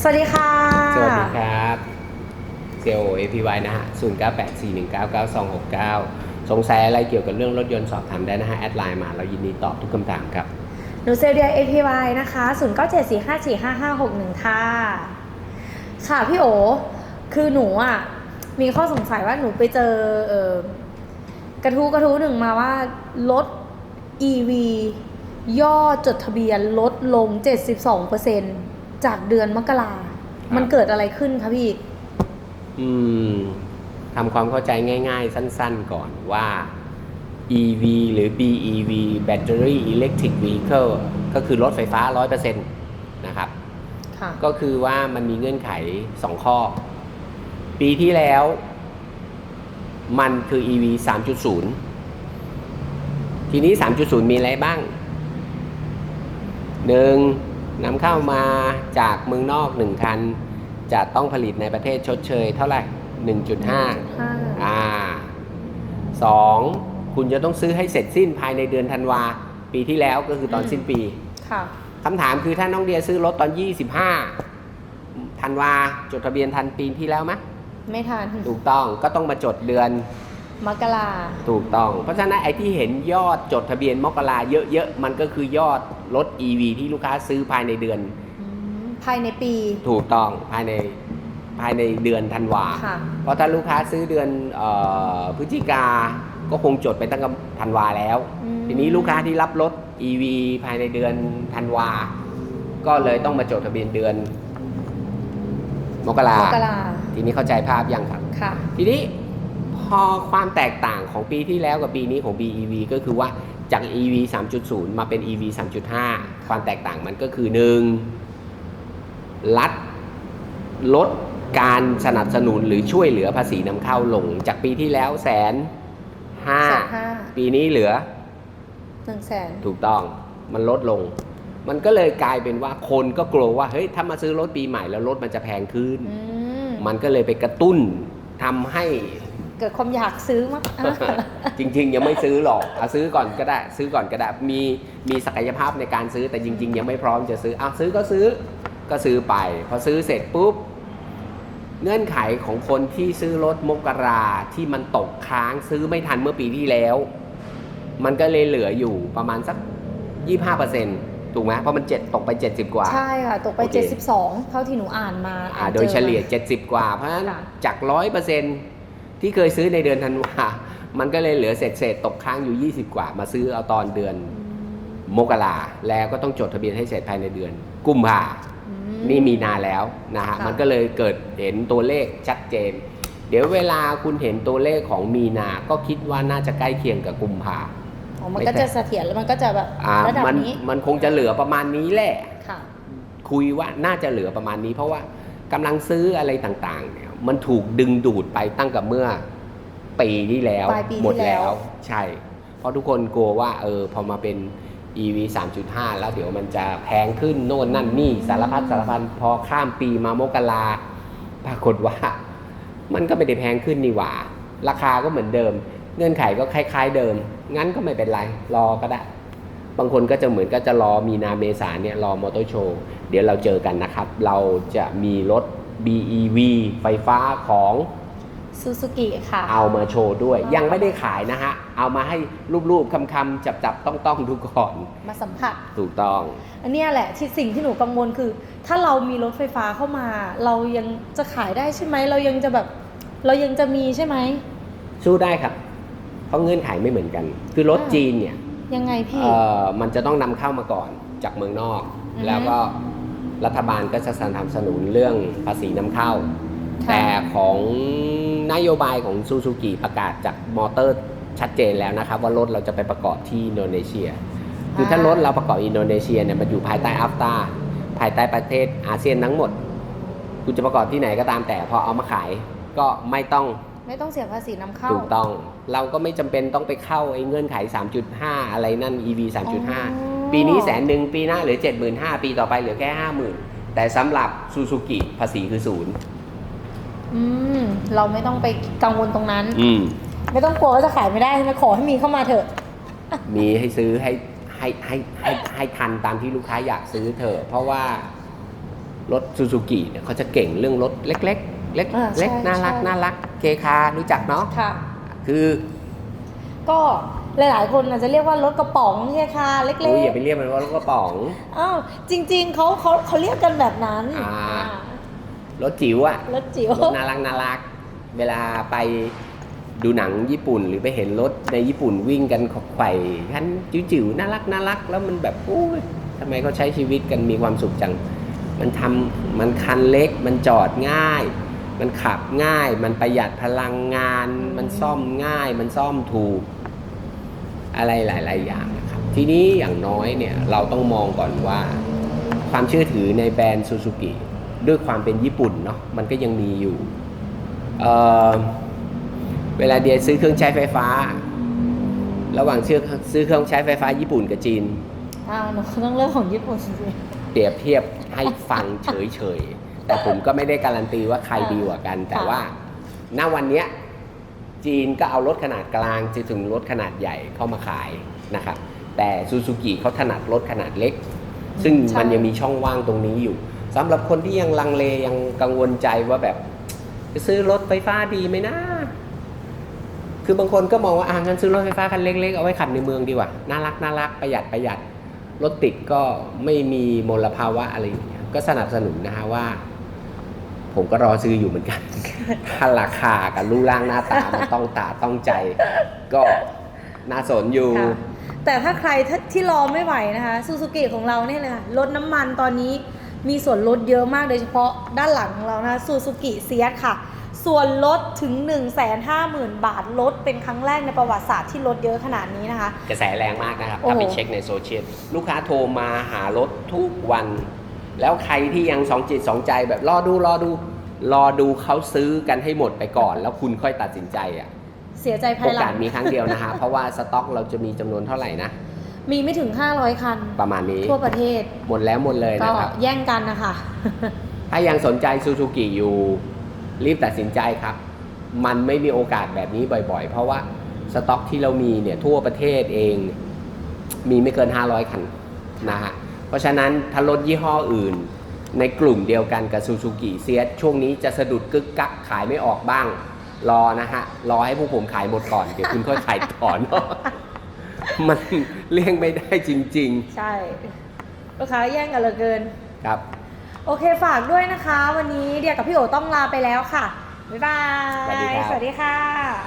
สวัสดีค่ะ สวัสดีครับเซลล์ APY นะฮะ0 9 8 4 1 9 9 2 6 9สงสัยอะไรเกี่ยวกับเรื่องรถยนต์สอบถามได้นะฮะ แอดไลน์มาเรายินดีตอบทุกคำถามครับ หนูเซลเดีย APY นะคะ0 9 7 4 5 4 5 5 6 1ค่ะ ค่ะพี่โอ คือหนูอะ มีข้อสงสัยว่าหนูไปเจอเออกระทู้กระทู้หนึ่งมาว่ารถ EV ยอดจดทะเบียนลดลง 72% จากเดือนมกรามันเกิดอะไรขึ้นคะพี่ อืมทำความเข้าใจง่าย ๆ สั้น ๆ ก่อนว่า EV หรือ BEV Battery Electric Vehicle ก็คือรถไฟฟ้า 100%นะครับค่ะก็คือว่ามันมีเงื่อนไข 2 ข้อ ปีที่แล้ว มันคือ EV 3.0 ทีนี้ 3.0 มีอะไรบ้าง 1. นำเข้ามาจากเมืองนอก 1 คัน จะต้องผลิตในประเทศชดเชยเท่าไหร่ 1.5 อ่า 2. คุณจะต้องซื้อให้เสร็จสิ้นภายในเดือนธันวาปีที่แล้วก็คือตอนอืมสิ้นปีค่ะคำถามคือถ้าน้องเดียซื้อรถตอน 25ธันวาจดทะเบียนทันปีที่แล้วไหมไม่ทันถูกต้องก็ต้องมาจดเดือน มกราถูกต้อง เพราะฉะนั้นไอ้ที่เห็นยอดจดทะเบียนมกราเยอะๆ มันก็คือยอดรถ EV ที่ลูกค้าซื้อภายในเดือนอืมภายในปี ถูกต้องภายในภายในเดือนธันวา ค่ะเพราะถ้าลูกค้าซื้อเดือนเออพฤศจิกา ก็คงจดไปตั้งแต่ธันวาแล้ว อืมทีนี้ลูกค้าที่รับรถ EV ภายในเดือนธันวา ก็เลยต้องมาจดทะเบียนเดือน มกรามกราทีนี้เข้าใจภาพยังครับ ค่ะ ทีนี้ พอความแตกต่างของปีที่แล้วกับปีนี้ของ BEV ก็คือว่าจาก EV 3.0 มาเป็น EV 3.5 ความแตกต่างมันก็คือ 1. รัฐลดการสนับสนุนหรือช่วยเหลือภาษีนำเข้าลง จากปีที่แล้วแสนห้าแสนห้าปีนี้เหลือหนึ่งแสนถูกต้องมันลดลง มันก็เลยกลายเป็นว่าคนก็กลัวว่าเฮ้ยถ้ามาซื้อรถปีใหม่แล้วรถมันจะแพงขึ้นอืมมันก็เลยไปกระตุ้นทำให้ เกิดความอยากซื้อมั้งอะจริง ๆ ยังไม่ซื้อหรอกเอาซื้อก่อนก็ได้ ซื้อก่อนก็ได้มีมีศักยภาพในการซื้อแต่จริง ๆ ยังไม่พร้อมจะซื้อเอาซื้อก็ซื้อก็ซื้อไป พอซื้อเสร็จปุ๊บเงื่อนไขของคนที่ซื้อรถมกราที่มันตกค้างซื้อไม่ทันเมื่อปีที่แล้ว มันก็เลยเหลืออยู่ประมาณสัก 25%ถูกไหมเพราะมันเจ็ดตกไป 70 กว่า ใช่ค่ะ ตกไปโอเค72 เท่าที่หนูอ่านมาอ่าอ่านโดยจอเฉลี่ยมา70 กว่าเพราะฉะนั้นค่ะจาก 100% ที่เคยซื้อในเดือนธันวา มันก็เลยเหลือเศษเศษๆตกค้างอยู่ 20 กว่า มาซื้อเอาตอนเดือนอืมมกราแล้วก็ต้องจดทะเบียนให้เสร็จภายในเดือน กุมภาอืนี่มีนาแล้วนะฮะค่ะมันก็เลยเกิดเห็นตัวเลขชัดเจน เดี๋ยวเวลาคุณเห็นตัวเลขของมีนา ก็คิดว่าน่าจะใกล้เคียงกับกุมภาอ๋อมันก็จะเสถียรแล้วมันก็จะแบบอ่าระดับมันนี้ มันคงจะเหลือประมาณนี้แหละค่ะคุยว่าน่าจะเหลือประมาณนี้ เพราะว่ากำลังซื้ออะไรต่างๆเนี่ย มันถูกดึงดูดไปตั้งกับเมื่อปีที่แล้วปลายปีที่หมดแล้แล้ววใช่ เพราะทุกคนกลัวว่า เออ พอมาเป็น EV 3.5 แล้วเดี๋ยวมันจะแพงขึ้นโน่นนั่นนี่สารพัดสารพันพอข้ามปีมามกราปรากฏว่า มันก็ไม่ได้แพงขึ้นนี่หว่า ราคาก็เหมือนเดิม เงื่อนไขก็คล้ายๆเดิม งั้นก็ไม่เป็นไร รอก็ได้ บางคนก็จะเหมือนก็จะรอมีนาเมษาเนี่ยรอมอเตอร์โชว์ เดี๋ยวเราเจอกันนะครับ เราจะมีรถ BEV ไฟฟ้าของซูซูกิค่ะ เอามาโชว์ด้วย ยังไม่ได้ขายนะฮะ เอามาให้รูปๆคำๆจับๆต้องๆดูก่อน มาสัมผัส ถูกต้อง อันเนี้ยแหละที่สิ่งที่หนูกังวลคือ ถ้าเรามีรถไฟฟ้าเข้ามา เรายังจะขายได้ใช่ไหม เรายังจะแบบ เรายังจะมีใช่ไหมสู้ได้ครับ เพราะเงื่อนไขไม่เหมือนกัน คือรถอ่าจีนเนี่ย ยังไงพี่ เอ่อ มันจะต้องนำเข้ามาก่อนจากเมืองนอกอือฮึแล้วก็ รัฐบาลก็จะสนับสนุนเรื่องภาษีนำเข้า ค่ะ แต่ของนโยบายของซูซูกิประกาศจากมอเตอร์ชัดเจนแล้วนะครับ ว่ารถเราจะไปประกอบที่อินโดนีเซีย คือถ้ารถเราประกอบอินโดนีเซียเนี่ยมันอยู่ภายใต้อัฟตาภายใต้ประเทศอาเซียนทั้งหมด คุณจะประกอบที่ไหนก็ตามแต่พอเอามาขายก็ไม่ต้อง ไม่ต้องเสียภาษีนำเข้า ถูกต้อง เราก็ไม่จำเป็นต้องไปเข้าไอ้เงื่อนไข 3.5 อะไรนั่น EV อ๋อ3.5 ปีนี้แสนหนึ่งปีหน้าเหลือ 75,000ปีต่อไปเหลือแค่ 50,000 แต่สำหรับซูซูกิภาษีคือศูนย์อืมเราไม่ต้องไปกังวลตรงนั้น อืมไม่ต้องกลัวว่าจะขายไม่ได้ใช่ไหมขอให้มีเข้ามาเถอะ มีให้ซื้อให้ให้ให้ให้ให้ทันตามที่ลูกค้าอยากซื้อเถอะเพราะว่ารถซูซูกิเนี่ยเขาจะเก่งเรื่องรถเล็ก ๆ เล็กอ่าเล็กใช่น่ารักใช่ น่ารักเคคารู้จักเนาะค่ะ คือ ก็ หลายๆ คนอาจจะเรียกว่ารถกระป๋องใช่ค่ะเล็กอุ้ยอย่าไปเรียกมันว่ารถกระป๋องๆอ้าวจริง ๆเขาเขาเขาเรียกกันแบบนั้นอ่าอ่ารถจิ๋วอะรถจิ๋วรถน่ารักน่ารัก เวลาไปดูหนังญี่ปุ่นหรือไปเห็นรถในญี่ปุ่นวิ่งกันไขว่คันจิ๋วๆน่ารักน่ารัก แล้วมันแบบโอ้ยทำไมเขาใช้ชีวิตกันมีความสุขจัง มันทำมันคันเล็ก มันจอดง่าย มันขับง่าย มันประหยัดพลังงาน มันซ่อมง่าย มันซ่อมถูก อะไรหลาย ๆ อย่างนะครับทีนี้อย่างน้อยเนี่ยเราต้องมองก่อนว่า ความเชื่อถือในแบรนด์ซูซูกิด้วยความเป็นญี่ปุ่นเนาะมันก็ยังมีอยู่เอ่อเวลาเดียซื้อเครื่องใช้ไฟฟ้า ระหว่างซื้อซื้อเครื่องใช้ไฟฟ้าญี่ปุ่นกับจีนอ้าวหนูต้องเลือกของญี่ปุ่นสิเปรียบเทียบให้ฟังเฉย ๆ แต่ผมก็ไม่ได้การันตีว่าใครดีกว่ากัน แต่ว่าณวันเนี้ย จีนก็เอารถขนาดกลางจนถึงรถขนาดใหญ่เข้ามาขายนะครับแต่ซูซูกิเขาถนัดรถขนาดเล็ก ซึ่งใช่มันยังมีช่องว่างตรงนี้อยู่สำหรับคนที่ยังลังเลยังกังวลใจว่าแบบจะซื้อรถไฟฟ้าดีไหมนะ คือบางคนก็มองว่าอ่างั้นซื้อรถไฟฟ้าคันเล็กๆเอาไว้ขับในเมืองดีกว่าน่ารักน่ารักประหยัดประหยัดรถติดก็ไม่มีมลภาวะอะไรอย่างเงี้ยก็สนับสนุนนะฮะว่า ผมก็รอซื้ออยู่เหมือนกัน ถ้าราคากับรูปร่างหน้าตามันต้องตาต้องใจ ก็น่าสนอยู่ ค่ะแต่ถ้าใครที่รอไม่ไหวนะคะซูซูกิของเราเนี่ยเลยค่ะลดน้ำมันตอนนี้มีส่วนลดเยอะมากโดยเฉพาะด้านหลังของเรานะคะซูซูกิเซียสค่ะ ส่วนลดถึง 1 5 0 0 0 0 บาทลดเป็นครั้งแรกในประวัติศาสตร์ที่ลดเยอะขนาดนี้นะคะ กระแสแรงมากนะครับโอ้โหถ้าไปเช็คในโซเชียล ลูกค้าโทรมาหารถทุกวัน แล้วใครที่ยังสองจิตสองใจแบบรอดูรอดูรอดูเขาซื้อกันให้หมดไปก่อน แล้วคุณค่อยตัดสินใจอะเสียใจภาโอยหลักาสงมีครั้งเดียวนะฮะ เพราะว่าสต็อกเราจะมีจำนวนเท่าไหร่นะ มีไม่ถึง 500 คัน ประมาณนี้ทั่วประเทศ หมดแล้วหมดเลยก็นะครับ แย่งกันนะคะ ถ้ายังสนใจซูซูกิอยู่ รีบตัดสินใจครับ มันไม่มีโอกาสแบบนี้บ่อยๆ เพราะว่าสต็อกที่เรามีเนี่ยทั่วประเทศเอง มีไม่เกิน 500 คันนะฮะ เพราะฉะนั้นถ้ารถยี่ห้ออื่น ในกลุ่มเดียวกันกับซูซูกิเซียช่วงนี้จะสะดุดกึกกักขายไม่ออกบ้าง รอนะฮะ รอให้พวกผมขายหมดก่อน เดี๋ยวคุณค่อยขายต่อเนาะมันเลี่ยงไม่ได้จริง ใช่ลูกค้าแย่งกันเหลือเกิน ๆ ครับ โอเคฝากด้วยนะคะ วันนี้เดียกับพี่โอต้องลาไปแล้วค่ะ บ๊ายบาย สวัสดีครับ สวัสดีค่ะ